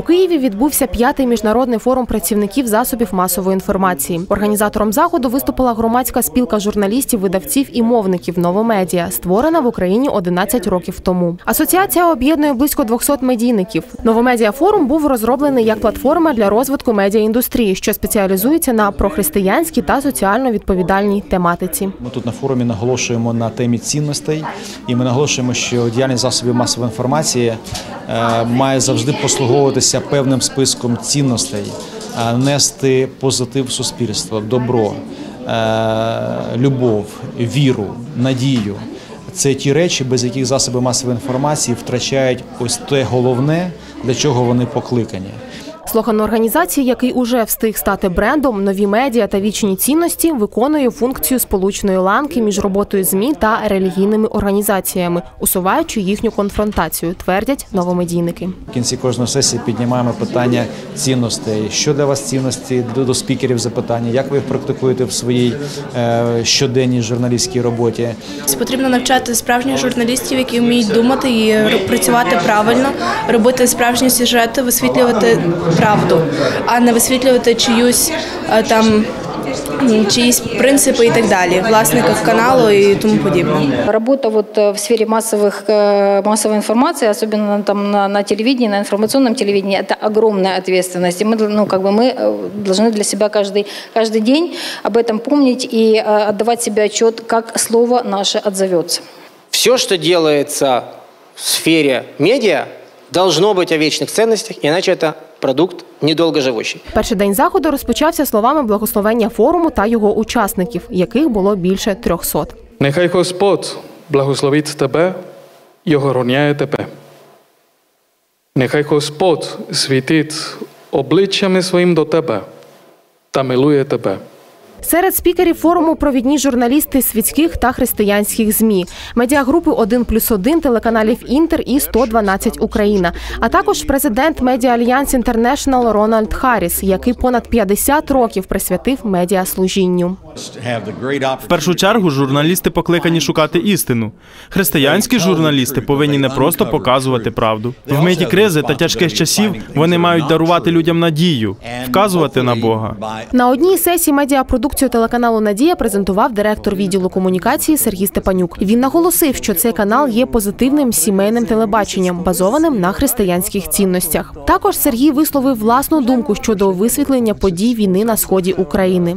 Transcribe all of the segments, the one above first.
У Києві відбувся п'ятий міжнародний форум працівників засобів масової інформації. Організатором заходу виступила громадська спілка журналістів, видавців і мовників Новомедіа, створена в Україні 11 років тому. Асоціація об'єднує близько 200 медійників. Новомедіа форум був розроблений як платформа для розвитку медіаіндустрії, що спеціалізується на прохристиянській та соціально відповідальній тематиці. Ми тут на форумі наголошуємо на темі цінностей, і ми наголошуємо, що діяльність засобів масової інформації е, має завжди послуговуватися певним списком цінностей, е, нести позитив в суспільство, добро, е, любов, віру, надію. Це ті речі, без яких засоби масової інформації втрачають ось те головне, для чого вони покликані. Слоган організації, який уже встиг стати брендом, нові медіа та вічні цінності, виконує функцію сполучної ланки між роботою змі та релігійними організаціями, усуваючи їхню конфронтацію, твердять новомедійники. В кінці кожної сесії піднімаємо питання цінностей. Що для вас цінності до, спікерів запитання? Як ви їх практикуєте в своїй е, щоденній журналістській роботі? Потрібно навчати справжніх журналістів, які вміють думати і працювати правильно, робити справжні сюжети, висвітлювати правду, а не висвітлювати чиюсь е, там м, чиїсь принципи і так далі, власників каналу і тому подібне. Работа вот э, в сфере массовых, э, массовой информации, особенно там на, на телевидении, на информационном телевидении, это огромная ответственность. И мы, ну, как бы мы э, должны для себя каждый, каждый день об этом помнить и э, отдавать себе отчет, как слово наше отзовется. Все, что делается в сфере медиа, должно быть о вечных ценностях, иначе это продукт недолгоживущий. Перший день заходу розпочався словами благословення форуму та його учасників, яких було більше 300. Нехай Господь благословить тебе і охороняє тебе. Нехай Господь світить обличчями своїм до тебе та милує тебе. Серед спікерів форуму провідні журналісти світських та християнських змі, медіагрупи «1 плюс 1», телеканалів Інтер і 112 Україна, а також президент Медіа Альянс Інтернешнл Рональд Харріс, який понад 50 років присвятив медіаслужінню. В першу чергу журналісти покликані шукати істину. Християнські журналісти повинні не просто показувати правду. В миті кризи та тяжких часів вони мають дарувати людям надію, вказувати на Бога. На одній сесії медіапродукцію телеканалу Надія презентував директор відділу комунікації Сергій Степанюк. Він наголосив, що цей канал є позитивним сімейним телебаченням, базованим на християнських цінностях. Також Сергій висловив власну думку щодо висвітлення подій війни на сході України.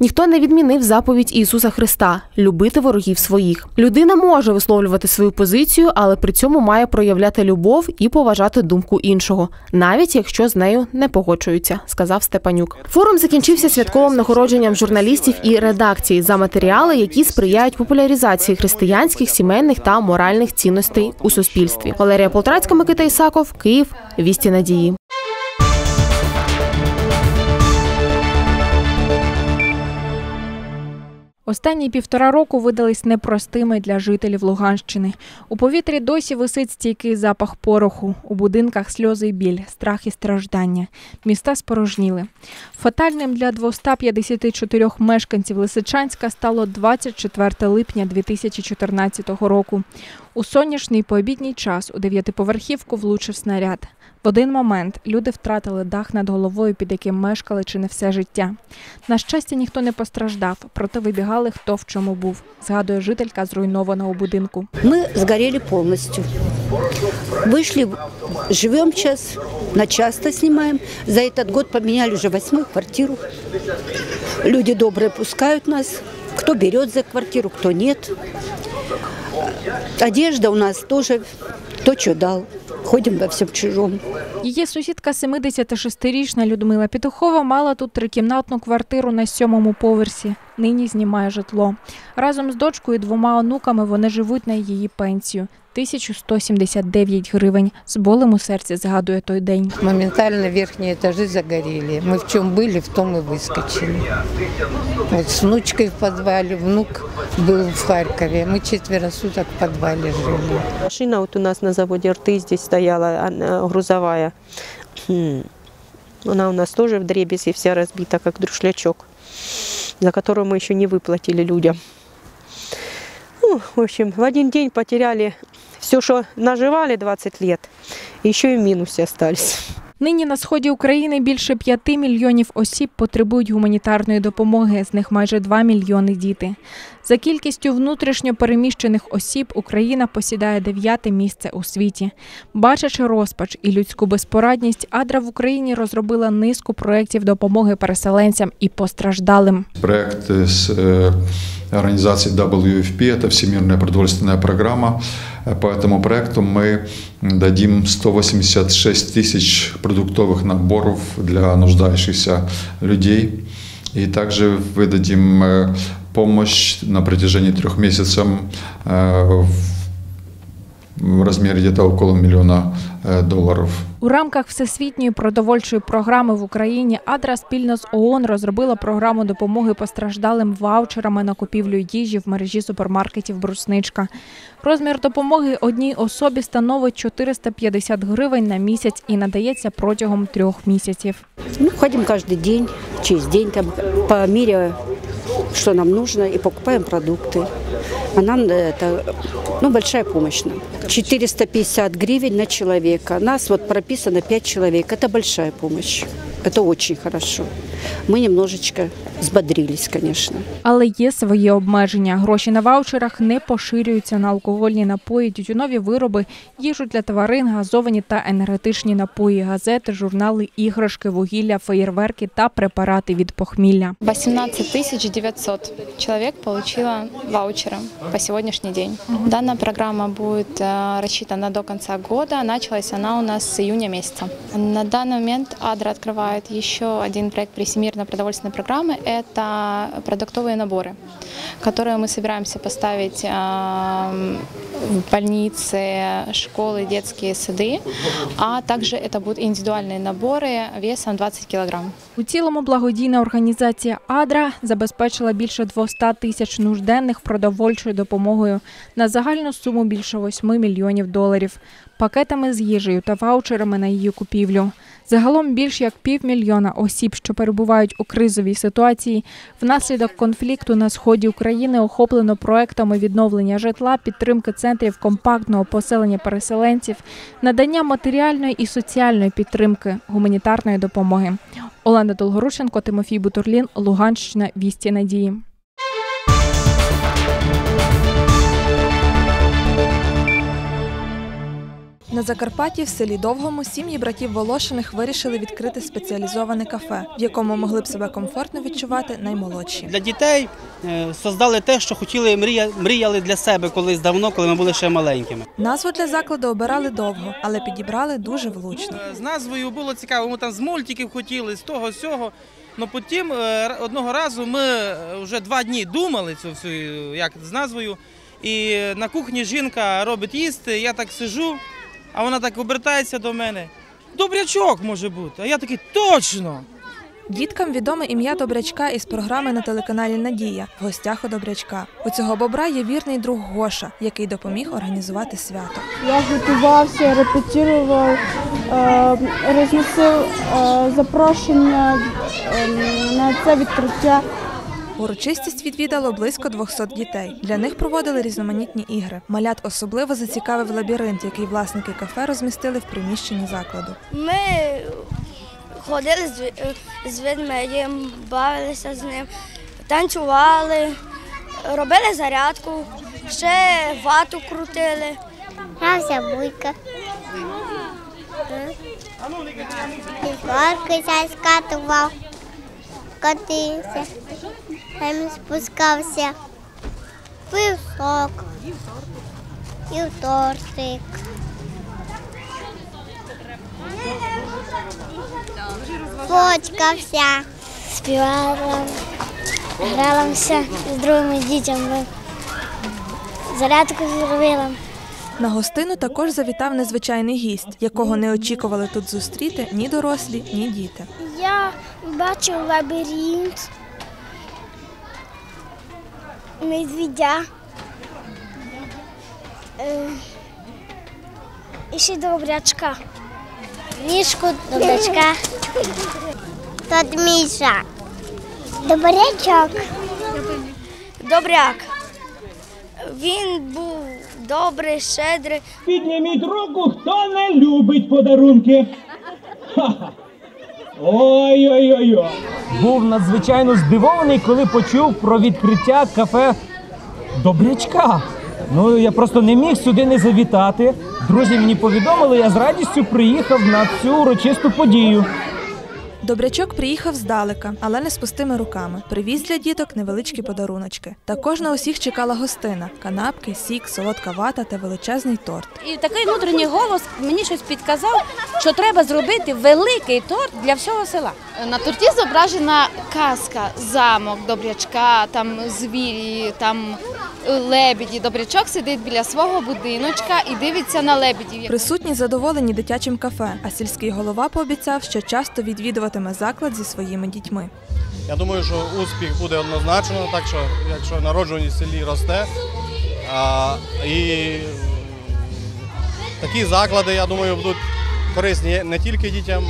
Ніхто не відмінив заповідь Ісуса Христа любити ворогів своїх. Людина може висловлювати свою позицію, але при цьому має проявляти любов і поважати думку іншого, навіть якщо з нею не погоджуються, сказав Степанюк. Форум закінчився святковим нагородженням журналістів і редакцій за матеріали, які сприяють популяризації християнських, сімейних та моральних цінностей у суспільстві. Валерія Полтрацька, Микита Ісаков, Київ, вісті надії. Останні півтора року видались непростими для жителів Луганщини. У повітрі досі висить стійкий запах пороху, у будинках сльози й біль, страх і страждання. Міста спорожніли. Фатальним для 254 мешканців Лисичанська стало 24 липня 2014 року. У сонячний пообідній час у дев'ятиповерхівку влучив снаряд. В один момент люди втратили дах над головою, під яким мешкали чи не все життя. На щастя, ніхто не постраждав, проте вибігали хто в чому був, згадує жителька зруйнованого будинку. Мы сгорели полностью. Вышли, живем сейчас, на часто снимаем. За этот год поменяли уже восьмую квартиру. Люди добрые пускают нас. Кто берет за квартиру, кто нет. Одежда у нас тоже кто что дал. Ходим во всем чужом. Її сусідка 76-річна Людмила Петухова мала тут трикімнатну квартиру на сьомому поверсі. Нині знімає житло. Разом з дочкою і двома онуками вони живуть на її пенсію 1179 гривень. З болем у серці згадує той день. Моментально верхние этажи загорели. Мы в чем были, в том и выскочили. Вот с внучкой в подвале, внук был в Харькове. Мы четверо суток в подвале жили. Машина вот у нас на заводе «Рты» здесь стояла, грузовая. Хм. Она у нас тоже в дребезге вся разбита, как друшлячок, за которую мы еще не выплатили людям. Ну, в общем, в один день потеряли все, что наживали 20 лет, еще и в минусе остались. Нині на сході України більше 5 мільйонів осіб потребують гуманітарної допомоги, з них майже 2 мільйони діти. За кількістю внутрішньо переміщених осіб Україна посідає дев'яте місце у світі. Бачачи розпач і людську безпорадність, Адра в Україні розробила низку проєктів допомоги переселенцям і постраждалим. Проект с э, организацией WFP, это Всемирная продовольственная программа. Э, По этому проекту мы дадим 186 тысяч продуктовых наборов для нуждающихся людей. И также выдадим э, помощь на протяжении трех месяцев э, в- в размере где-то около миллиона э, долларов. У рамках всесвітньої продовольчої програми в Україні Адра спільно з ООН розробила програму допомоги постраждалим ваучерами на купівлю їжі в мережі супермаркетів Брусничка. Розмір допомоги одній особі становить 450 гривень на місяць і надається протягом трьох місяців. Ну, ходим каждый день, через день, там, по мере, что нам нужно, и покупаем продукты. А нам это ну, большая помощь нам. 450 гривен на человека. Нас вот прописано 5 человек. Это большая помощь. Это очень хорошо. Мы немножечко взбодрились, конечно. Але є свої обмеження. Гроші на ваучерах не поширюються на алкогольні напої, тютюнові вироби, їжу для тварин, газовані та енергетичні напої, газети, журнали, іграшки, вугілля, феєрверки та препарати від похмілля. 18 тысяч 900 человек получило ваучеры по сегодняшний день. Данная программа будет э, рассчитана до конца года. Началась она у нас с июня месяца. На данный момент Адра открывает еще один проект при Всемирной продовольственной программы. Это продуктовые наборы, которые мы собираемся поставить э, в больницы, школы, детские сады. А также это будут индивидуальные наборы весом 20 килограмм. У цілому благодійна організація Адра забезпечила більше 200 тисяч нужденних продовольчою допомогою на загальну суму більше 8 мільйонів доларів, пакетами з їжею та ваучерами на її купівлю. Загалом більш як півмільйона осіб, що перебувають у кризовій ситуації, внаслідок конфлікту на сході України охоплено проектами відновлення житла, підтримки центрів компактного поселення переселенців, надання матеріальної і соціальної підтримки, гуманітарної допомоги. Олена Долгорушенко, Тимофій Бутурлін, Луганщина, Вісті Надії. На Закарпатті в селі Довгому сім'ї братів Волошиних вирішили відкрити спеціалізоване кафе, в якому могли б себе комфортно відчувати наймолодші. Для дітей е, создали те, що хотіли мріяли для себе колись давно, коли ми були ще маленькими. Назву для закладу обирали довго, але підібрали дуже влучно. З назвою було цікаво, ми там з мультиків хотіли, з того сього. Ну потім е, одного разу ми е, вже два дні думали цю всю як з назвою. І на кухні жінка робить їсти, я так сижу, а вона так обертається до мене. Добрячок може бути. А я такий точно. Діткам відоме ім'я Добрячка із програми на телеканалі Надія в гостях у Добрячка. У цього бобра є вірний друг Гоша, який допоміг організувати свято. Я готувався, репетирував, е, розносив е, запрошення е, на це відкриття. Урочистість відвідало близько 200 дітей. Для них проводили різноманітні ігри. Малят особливо зацікавив лабіринт, який власники кафе розмістили в приміщенні закладу. Ми ходили з, з ведмедем, бавилися з ним, танцювали, робили зарядку, ще вату крутили. Грався буйка. Горки скатував, котився, там спускався, пив сок і в тортик. Фочкався. Співала, гралася з другими дітьми, зарядку зробила. На гостину також завітав незвичайний гість, якого не очікували тут зустріти ні дорослі, ні діти. Я бачив лабіринт, медведя. Е, І ще добрячка. Мішку добрячка. Тут Міша. Добрячок. Добряк. Він був добрий, щедрий. Підніміть руку, хто не любить подарунки. Ой-ой-ой. Був надзвичайно здивований, коли почув про відкриття кафе Добрячка. Ну я просто не міг сюди не завітати. Друзі мені повідомили, я з радістю приїхав на цю урочисту подію. Добрячок приїхав здалека, але не з пустими руками. Привіз для діток невеличкі подаруночки. Також на усіх чекала гостина: канапки, сік, солодка вата та величезний торт. І такий внутрішній голос мені щось підказав, що треба зробити великий торт для всього села. На торті зображена казка, замок, добрячка, там звірі, там лебеді. Добрячок сидить біля свого будиночка і дивиться на лебедів. Присутні задоволені дитячим кафе, а сільський голова пообіцяв, що часто відвідуватиме заклад зі своїми дітьми. Я думаю, що успіх буде однозначно, так що якщо народжуваність в селі росте, а, і такі заклади, я думаю, будуть корисні не тільки дітям,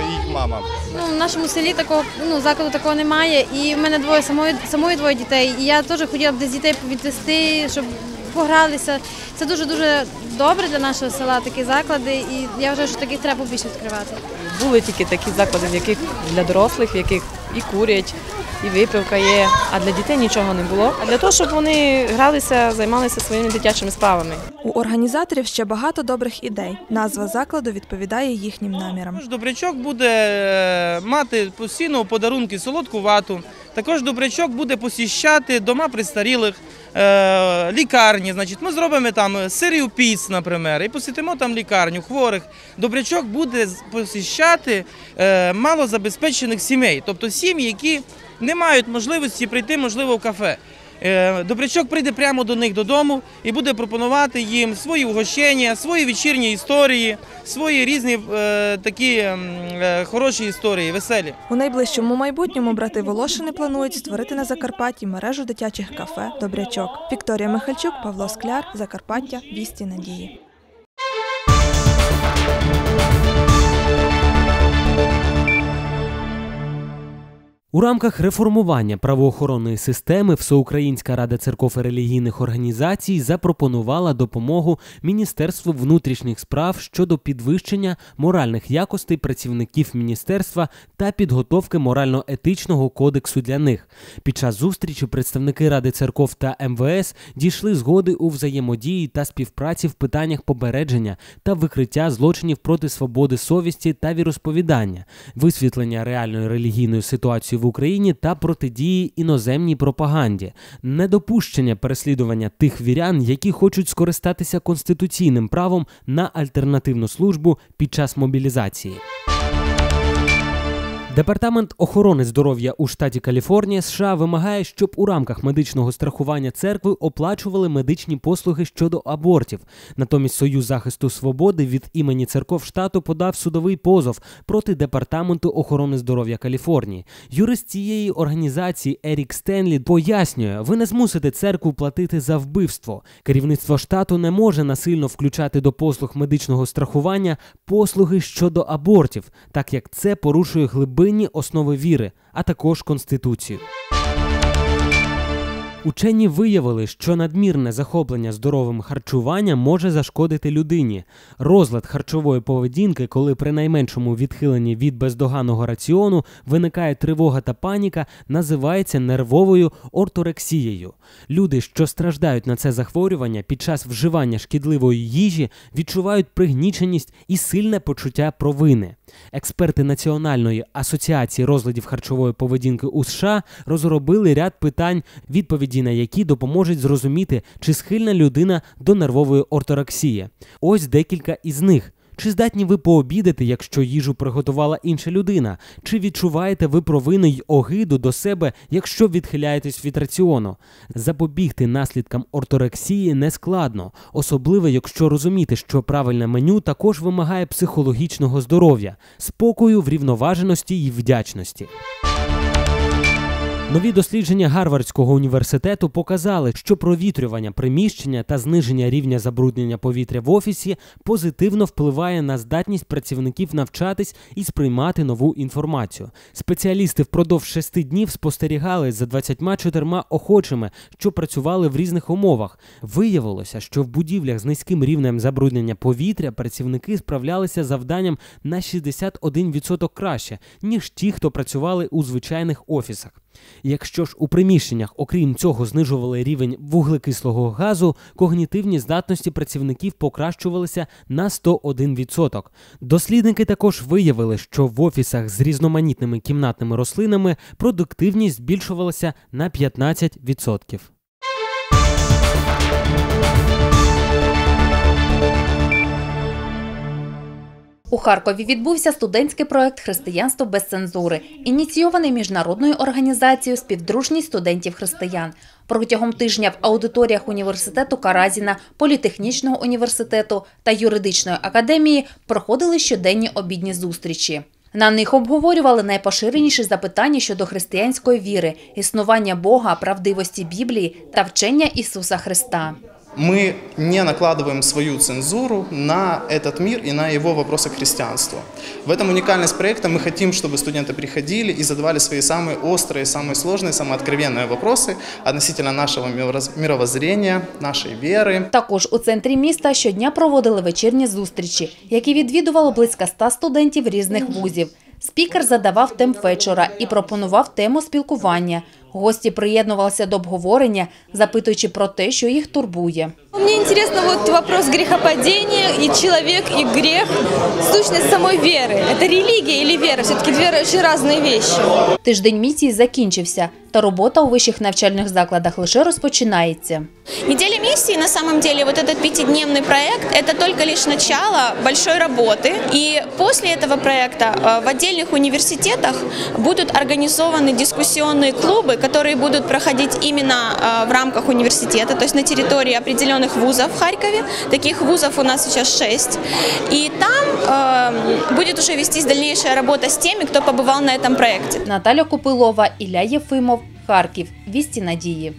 їх мама? Ну, в нашому селі такого ну, закладу такого немає. І в мене двоє самої, самої двоє дітей. І я теж хотіла б десь дітей відвести, щоб погралися. Це дуже-дуже добре для нашого села, такі заклади. І я вважаю, що таких треба більше відкривати. Були тільки такі заклади, в яких для дорослих, в яких і курять, і випивка є, а для дітей нічого не було. А для того, щоб вони гралися, займалися своїми дитячими справами. У організаторів ще багато добрих ідей. Назва закладу відповідає їхнім намірам. Добрячок буде е, мати постійно подарунки солодку вату. Також добрячок буде посіщати дома престарілих, лікарні. Значить, ми зробимо там серію піц, наприклад, і посітимо там лікарню хворих. Добрячок буде посіщати е, малозабезпечених сімей, тобто сім'ї, які не мають можливості прийти, можливо, в кафе. Е, Добрячок прийде прямо до них додому і буде пропонувати їм свої угощення, свої вечірні історії, свої різні е, такі е, хороші історії, веселі. У найближчому майбутньому брати Волошини планують створити на Закарпатті мережу дитячих кафе Добрячок. Вікторія Михальчук, Павло Скляр, Закарпаття, Вісті Надії. У рамках реформування правоохоронної системи Всеукраїнська рада церков і релігійних організацій запропонувала допомогу Міністерству внутрішніх справ щодо підвищення моральних якостей працівників міністерства та підготовки морально-етичного кодексу для них. Під час зустрічі представники ради церков та МВС дійшли згоди у взаємодії та співпраці в питаннях попередження та викриття злочинів проти свободи совісті та віросповідання, висвітлення реальної релігійної ситуації в Україні та протидії іноземній пропаганді, недопущення переслідування тих вірян, які хочуть скористатися конституційним правом на альтернативну службу під час мобілізації. Департамент охорони здоров'я у штаті Каліфорнія США вимагає, щоб у рамках медичного страхування церкви оплачували медичні послуги щодо абортів. Натомість Союз захисту свободи від імені церков штату подав судовий позов проти департаменту охорони здоров'я Каліфорнії. Юрист цієї організації Ерік Стенлі пояснює, ви не змусите церкву платити за вбивство. Керівництво штату не може насильно включати до послуг медичного страхування послуги щодо абортів, так як це порушує глибинні основи віри, а також конституцію. Учені виявили, що надмірне захоплення здоровим харчуванням може зашкодити людині. Розлад харчової поведінки, коли при найменшому відхиленні від бездоганного раціону виникає тривога та паніка, називається нервовою орторексією. Люди, що страждають на це захворювання під час вживання шкідливої їжі, відчувають пригніченість і сильне почуття провини. Експерти Національної асоціації розладів харчової поведінки у США розробили ряд питань, відповіді на які допоможуть зрозуміти, чи схильна людина до нервової орторексії. Ось декілька із них. Чи здатні ви пообідати, якщо їжу приготувала інша людина? Чи відчуваєте ви провину й огиду до себе, якщо відхиляєтесь від раціону? Запобігти наслідкам орторексії не складно, особливо якщо розуміти, що правильне меню також вимагає психологічного здоров'я, спокою, врівноваженості й вдячності. Нові дослідження Гарвардського університету показали, що провітрювання приміщення та зниження рівня забруднення повітря в офісі позитивно впливає на здатність працівників навчатись і сприймати нову інформацію. Спеціалісти впродовж шести днів спостерігали за 24 охочими, що працювали в різних умовах. Виявилося, що в будівлях з низьким рівнем забруднення повітря працівники справлялися завданням на 61% краще, ніж ті, хто працювали у звичайних офісах. Якщо ж у приміщеннях, окрім цього, знижували рівень вуглекислого газу, когнітивні здатності працівників покращувалися на 101%. Дослідники також виявили, що в офісах з різноманітними кімнатними рослинами продуктивність збільшувалася на 15%. У Харкові відбувся студентський проект Християнство без цензури, ініційований міжнародною організацією співдружність студентів християн. Протягом тижня в аудиторіях університету Каразіна, політехнічного університету та юридичної академії проходили щоденні обідні зустрічі. На них обговорювали найпоширеніші запитання щодо християнської віри, існування Бога, правдивості Біблії та вчення Ісуса Христа мы не накладываем свою цензуру на этот мир и на его вопросы к христианству. В этом уникальность проекта. Мы хотим, чтобы студенты приходили и задавали свои самые острые, самые сложные, самые откровенные вопросы относительно нашего мировоз- мировоззрения, нашей веры. Також у центрі міста щодня проводили вечірні зустрічі, які відвідувало близько ста студентів різних вузів. Спікер задавав тем вечора і пропонував тему спілкування. Гості приєднувалися до обговорення, запитуючи про те, що їх турбує. Мне интересно вот вопрос грехопадения и человек, и грех, сущность самой веры. Это религия или вера? Все-таки две очень разные вещи. Тиждень місії закінчився, та робота у вищих навчальних закладах лише розпочинається. Неделя миссии, на самом деле, вот этот пятидневный проект, это только лишь начало большой работы. И после этого проекта э, в отдельных университетах будут организованы дискуссионные клубы, которые будут проходить именно э, в рамках университета, то есть на территории определенных вузов в Харькове. Таких вузов у нас сейчас шесть. И там э, будет уже вестись дальнейшая работа с теми, кто побывал на этом проекте. Наталя Копилова, Ілля Єфимов, Харків. Вісті надії.